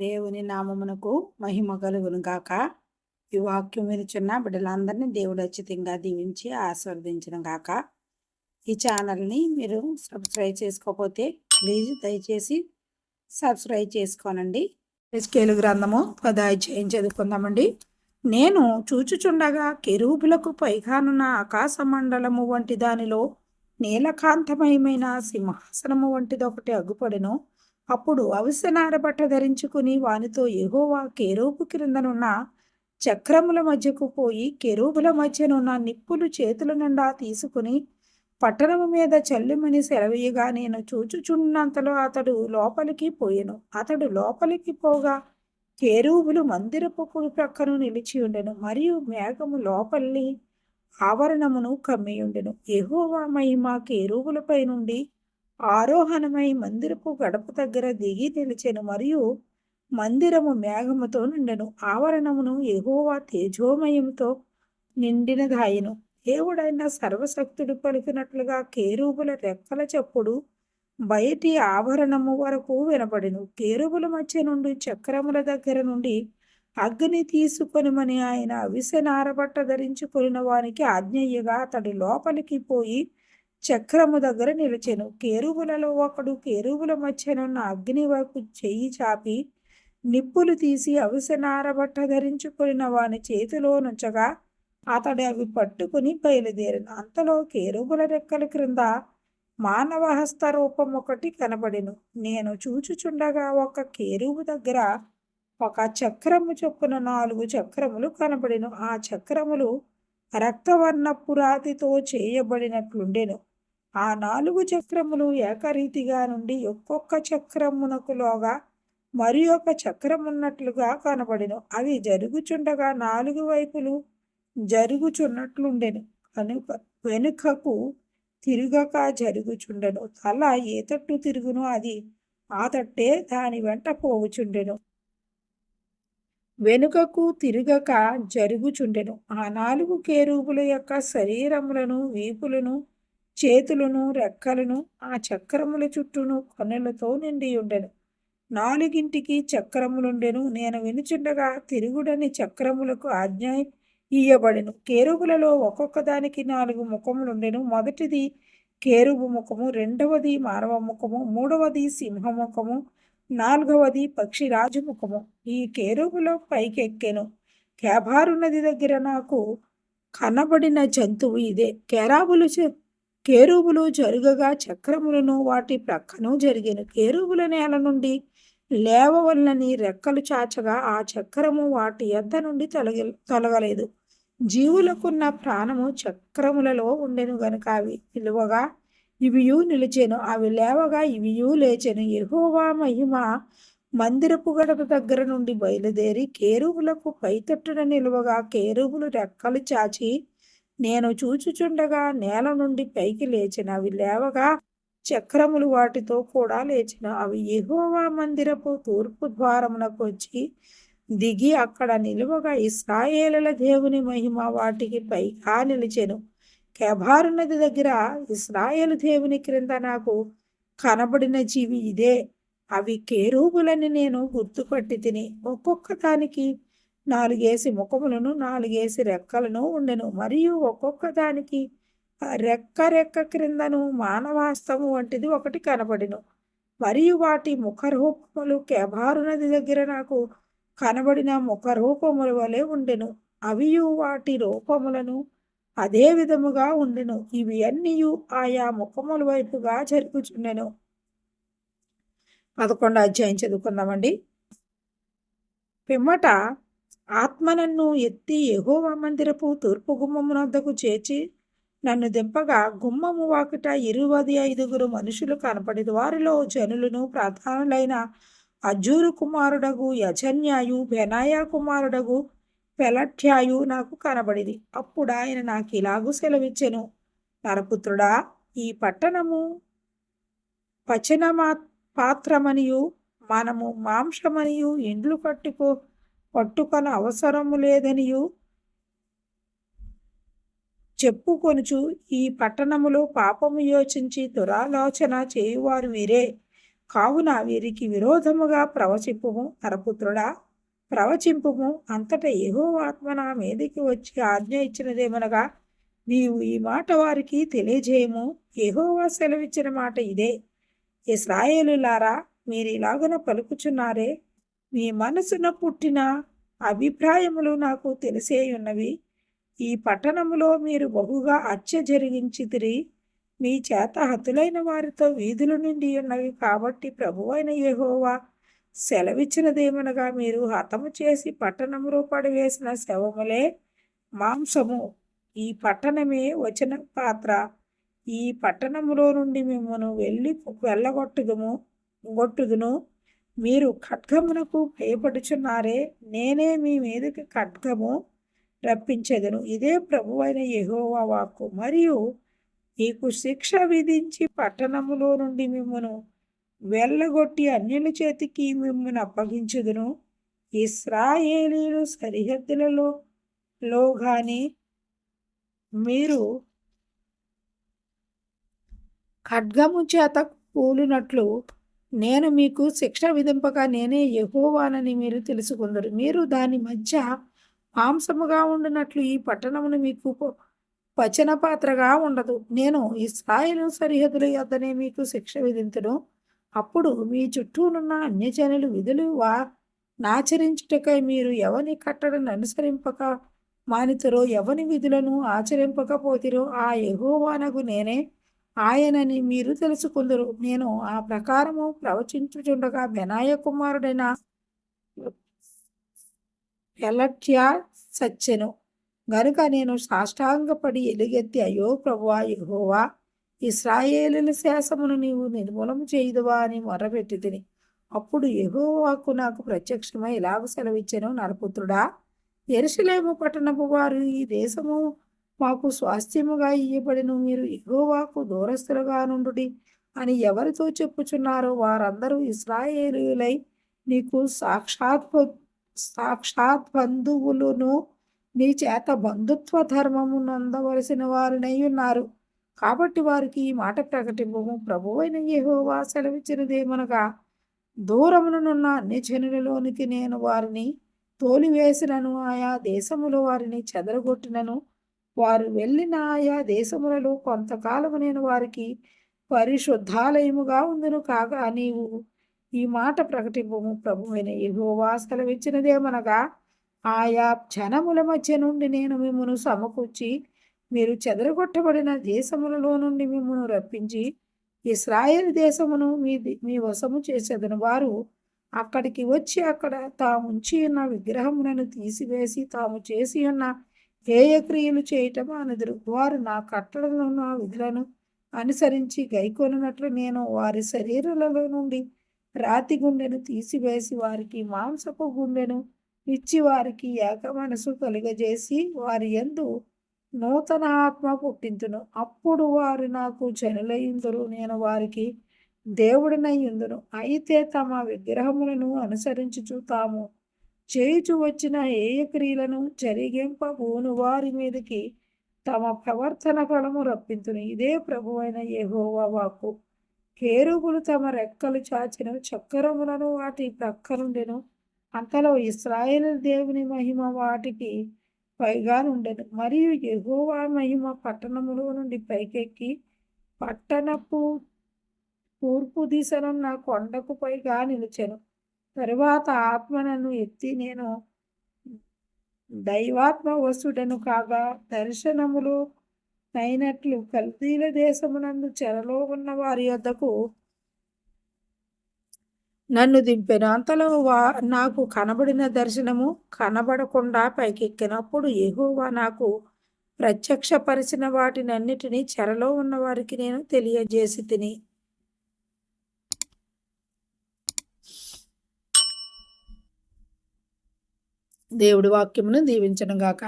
దేవుని నామమునకు మహిమ కలుగును గాక. ఈ వాక్యం వినిచున్న బిడ్డలందరినీ దేవుడు అచ్చితంగా దీవించి ఆస్వాదించిన గాక. ఈ ఛానల్ని మీరు సబ్స్క్రైబ్ చేసుకోకపోతే ప్లీజ్ దయచేసి సబ్స్క్రైబ్ చేసుకోనండి. ఎస్కేలు గ్రంథము పదాధ్యాయం చదువుకుందామండి. నేను చూచుచుండగా కెరూపులకు పైగానున్న ఆకాశ మండలము వంటి దానిలో నీలకాంతమయమైన సింహాసనము వంటిది ఒకటి అగ్గుపడెను అప్పుడు అవసనార బట్ట ధరించుకుని వానితో ఎహోవా కెరూపు క్రిందనున్న చక్రముల మధ్యకు పోయి కెరూబుల మధ్యనున్న నిప్పులు చేతుల నిండా తీసుకుని పట్టణము మీద చల్లుమని సెలవీయగా నేను చూచుచున్నంతలో అతడు లోపలికి పోయెను. అతడు లోపలికి పోగా కేరూబులు మందిరపు కుడి ప్రక్కను నిలిచి ఉండెను. మరియు మేఘము లోపలి ఆవరణమును కమ్మియుండెను. ఎహోవా మహిమ కేరూబులపై నుండి ఆరోహణమై మందిరపు గడప దగ్గర దిగి నిలిచెను. మరియు మందిరము మేఘముతో నిండెను. ఆవరణమును ఎహోవా తేజోమయంతో నిండినదాయను. దేవుడైన సర్వశక్తుడు పలికినట్లుగా కేరూబుల రెక్కల చప్పుడు బయటి ఆభరణము వరకు వినపడెను కేరుబుల మధ్య నుండి చక్రముల దగ్గర నుండి అగ్ని తీసుకొనిమని ఆయన అవిసెనారబట్ట ధరించుకొనిన వానికి ఆజ్ఞయ్యగా అతడు లోపలికి పోయి చక్రము దగ్గర నిలిచెను. కేరువులలో ఒకడు కేరువుల మధ్యనున్న అగ్ని వైపు చెయ్యి చాపి నిప్పులు తీసి అవిసెనారబట్ట ధరించుకున్న వాని చేతిలో నుంచగా అతడు అవి పట్టుకుని బయలుదేరిన. అంతలో కేరువుల రెక్కల క్రింద మానవ హస్త రూపం ఒకటి కనబడిను. నేను చూచుచుండగా ఒక కేరువు దగ్గర ఒక చక్రము చొప్పున నాలుగు చక్రములు కనబడిను. ఆ చక్రములు రక్తవర్ణ పురాతితో చేయబడినట్లుండెను. ఆ నాలుగు చక్రములు ఏకరీతిగా నుండి ఒక్కొక్క చక్రమునకులోగా మరి ఒక చక్రమున్నట్లుగా కనబడిను. అవి జరుగుచుండగా నాలుగు వైపులు జరుగుచున్నట్లుండెను. కనుక వెనుకకు తిరుగక జరుగుచుండెను. తల ఏ తట్టు తిరుగును అది ఆ తట్టే దాని వెంట పోవుచుండెను. వెనుకకు తిరగక జరుగుచుండెను. ఆ నాలుగు కేరూపుల యొక్క శరీరములను వీపులను చేతులను రెక్కలను ఆ చక్రముల చుట్టూను కొనలతో నిండి ఉండెను. నాలుగింటికి చక్రములుండెను. నేను వినుచుండగా తిరుగుడని చక్రములకు ఆజ్ఞ ఇయ్యబడెను. కేరుబులలో ఒక్కొక్క దానికి నాలుగు ముఖములుండెను. మొదటిది కేరుబు ముఖము రెండవది మానవ ముఖము మూడవది సింహ ముఖము నాలుగవది పక్షిరాజు ముఖము. ఈ కేరుబులో పైకెక్కెను. కేబారు నది దగ్గర నాకు కనబడిన జంతువు ఇదే. కేరాబులు కేరూబులు జరుగగా చక్రములను వాటి ప్రక్కను జరిగిన కేరూబుల నేల నుండి లేవవల్లని రెక్కలు చాచగా ఆ చక్రము వాటి ఎద్ద నుండి తొలగ తొలగలేదు. జీవులకున్న ప్రాణము చక్రములలో ఉండెను గనుక అవి నిలువగా ఇవియు నిలిచెను. అవి లేవగా ఇవియు లేచెను. ఎహోవా మహిమ మందిరపు గడప దగ్గర నుండి బయలుదేరి కేరువులకు పైతట్టున నిలువగా కేరువులు రెక్కలు చాచి నేను చూచుచుండగా నేల నుండి పైకి లేచిన అవి లేవగా చక్రములు వాటితో కూడా లేచిన. అవి ఎహోవా మందిరపు తూర్పు ద్వారమునకు వచ్చి దిగి అక్కడ నిలువగా ఇస్రాయేలుల దేవుని మహిమ వాటికి పైగా నిలిచెను. కెబారు నది దగ్గర ఇస్రాయేలు దేవుని క్రింద నాకు కనబడిన జీవి ఇదే. అవి కేరూబులని నేను గుర్తుపట్టి తిని ఒక్కొక్క దానికి నాలుగేసి ముఖములను నాలుగేసి రెక్కలను ఉండెను. మరియు ఒక్కొక్క దానికి రెక్క రెక్క క్రిందను మానవాస్తము వంటిది ఒకటి కనబడిను. మరియు వాటి ముఖరూపములు కెబారు నది దగ్గర నాకు కనబడిన ముఖరూపముల వలె ఉండెను. అవియు వాటి రూపములను అదే విధముగా ఉండెను. ఇవి అన్నీ ఆయా ముఖముల వైపుగా జరుపుచుండెను పదకొండు అధ్యాయం చదువుకుందామండి. పిమ్మట ఆత్మ నన్ను ఎత్తి ఎహోవా మందిరపు తూర్పు గుమ్మమునద్దకు చేర్చి నన్ను దింపగా గుమ్మము వాకిట ఇరువది ఐదుగురు మనుషులు కనపడి వారిలో జనులను ప్రధానులైన అజూరు కుమారుడగు యజన్యాయు బెనాయా కుమారుడగు పెలఠ్యాయు నాకు కనబడిది అప్పుడు ఆయన నాకు ఇలాగూ సెలవిచ్చెను. నరపుత్రుడా ఈ పట్టణము పచనమా పాత్రమనియు మనము మాంసమనియు ఇండ్లు కట్టుకో పట్టుకొన అవసరము లేదనియు చెప్పుకొనుచు ఈ పట్టణములో పాపము యోచించి దురాలోచన చేయువారు వీరే. కావున వీరికి విరోధముగా ప్రవచింపుము నరపుత్రుడా. ప్రవచింపుము అంతటా ఏహో ఆత్మ నా మీదకి వచ్చి ఆజ్ఞ ఇచ్చినదేమనగా నీవు ఈ మాట వారికి తెలియజేయము. ఏహోవా సెలవిచ్చిన మాట ఇదే. ఇస్రాయేలులారా మీరు పలుకుచున్నారే. మీ మనసున పుట్టిన అభిప్రాయములు నాకు తెలిసేయున్నవి. ఈ పట్టణములో మీరు బహుగా హత్య జరిగించితిరి. మీ చేత హతులైన వారితో వీధులు నిండి ఉన్నవి కాబట్టి ప్రభువైన యెహోవా సెలవిచ్చినదేమనగా మీరు హతము చేసి పట్టణములో పడివేసిన శవములే మాంసము. ఈ పట్టణమే వచన పాత్ర. ఈ పట్టణములో నుండి మిమ్మను వెళ్ళి వెళ్ళగొట్టుదుము గొట్టుదును. మీరు ఖడ్గమునకు భయపడుచున్నారే నేనే మీ మీదకి ఖడ్గము రప్పించెదను. ఇదే ప్రభువైన యెహోవా వాక్కు. మరియు మీకు శిక్ష విధించి పట్టణములో నుండి మిమ్మను వెళ్ళగొట్టి అన్యుల చేతికి మిమ్మల్ని అప్పగించుదును. ఇస్రాయేలీలు సరిహద్దులలో లో కానీ మీరు ఖడ్గము చేత కూలినట్లు నేను మీకు శిక్ష విధింపక నేనే యహోవానని మీరు తెలుసుకుందరు. మీరు దాని మధ్య మాంసముగా ఉండినట్లు ఈ పట్టణమును మీకు ప- పచన పాత్రగా ఉండదు. నేను ఇస్రాయేలు సరిహద్దుల యొద్దనే మీకు శిక్ష విధించను అప్పుడు మీ చుట్టూనున్న అన్యజనులు విధులు వా నాచరించుటకై మీరు ఎవని కట్టడను అనుసరింపక మానితురో ఎవని విధులను ఆచరింపకపోతిరో ఆ ఎహోవానకు నేనే ఆయనని మీరు తెలుసుకుందరు. నేను ఆ ప్రకారము ప్రవచించుచుండగా బెనాయ కుమారుడైన ఎలట్యా సచ్చెను. గనుక నేను సాష్టాంగపడి ఎలుగెత్తి అయ్యో ప్రభువా యెహోవా ఇస్రాయేలుల శాసమును నీవు నిర్మూలం చేయుదువా అని మొరపెట్టి తిని అప్పుడు యహోవాకు నాకు ప్రత్యక్షమై ఇలాగ సెలవిచ్చాను నరపుత్రుడా? ఎరుసలేము పట్టణపు వారు ఈ దేశము మాకు స్వాస్థ్యముగా ఇయ్యబడిను మీరు ఇహోవాకు దూరస్తులుగా నుండుడి అని ఎవరితో చెప్పుచున్నారో వారందరూ ఇస్రాయేలులై నీకు సాక్షాత్ సాక్షాత్ బంధువులను నీ చేత బంధుత్వ ధర్మము నందవలసిన వారినై ఉన్నారు. కాబట్టి వారికి ఈ మాట ప్రకటింపము. ప్రభువైన యహోవా సెలవిచ్చినదేమనగా దూరమునున్న అన్ని జనులలోనికి నేను వారిని తోలివేసినను ఆయా దేశములో వారిని చెదరగొట్టినను వారు వెళ్ళిన ఆయా దేశములలో కొంతకాలము నేను వారికి పరిశుద్ధాలయముగా ఉందును కాగా నీవు ఈ మాట ప్రకటింపము ప్రభువైన యహోవా సెలవిచ్చినదేమనగా ఆయా జనముల మధ్య నుండి నేను మిమ్మను సమకూర్చి మీరు చెదరగొట్టబడిన దేశములలో నుండి మిమ్మను రప్పించి ఇస్రాయేల్ దేశమును మీ మీ వశము చేసేదని. వారు అక్కడికి వచ్చి అక్కడ తాము ఉంచి ఉన్న విగ్రహములను తీసివేసి తాము చేసి ఉన్న హేయక్రియలు చేయటం అనదురు. వారు నా కట్టడలను నా విధులను అనుసరించి గైకొనినట్లు నేను వారి శరీరాలలో నుండి రాతి గుండెను తీసివేసి వారికి మాంసపు గుండెను ఇచ్చి వారికి ఏక మనసు కలుగజేసి వారి యందు నూతన ఆత్మ పుట్టింతును. అప్పుడు వారు నాకు జనులయ్యుందురు నేను వారికి దేవుడినయ్యిందును అయితే తమ విగ్రహములను అనుసరించుచు తాము చేయుచు వచ్చిన ఏయ క్రియలను జరిగింపబోను వారి మీదకి. తమ ప్రవర్తన ఫలము రప్పించును ఇదే ప్రభువైన యహోవా వాక్కు. కేరుబులు తమ రెక్కలు చాచిన చక్రములను వాటి ప్రక్కనుండెను. అంతలో ఇస్రాయేల్ దేవుని మహిమ వాటికి పైగా నుండెను. మరియు ఎగువ మహిమ పట్టణములో నుండి పైకెక్కి. పట్టణపు తూర్పు దిశనున్న కొండకు పైగా నిలిచెను. తరువాత ఆత్మనను ఎత్తి నేను దైవాత్మ వసుడను కాగా దర్శనములు అయినట్లు కల్తీల దేశమునందు చెరలో ఉన్న వారి యొద్దకు నన్ను దింపెను అంతలో వా నాకు కనబడిన దర్శనము కనబడకుండా పైకెక్కినప్పుడు ఎగువ నాకు ప్రత్యక్షపరిచిన వాటినన్నిటినీ చెరలో ఉన్న వారికి నేను తెలియజేసి తిని దేవుడి వాక్యమును దీవించను గాక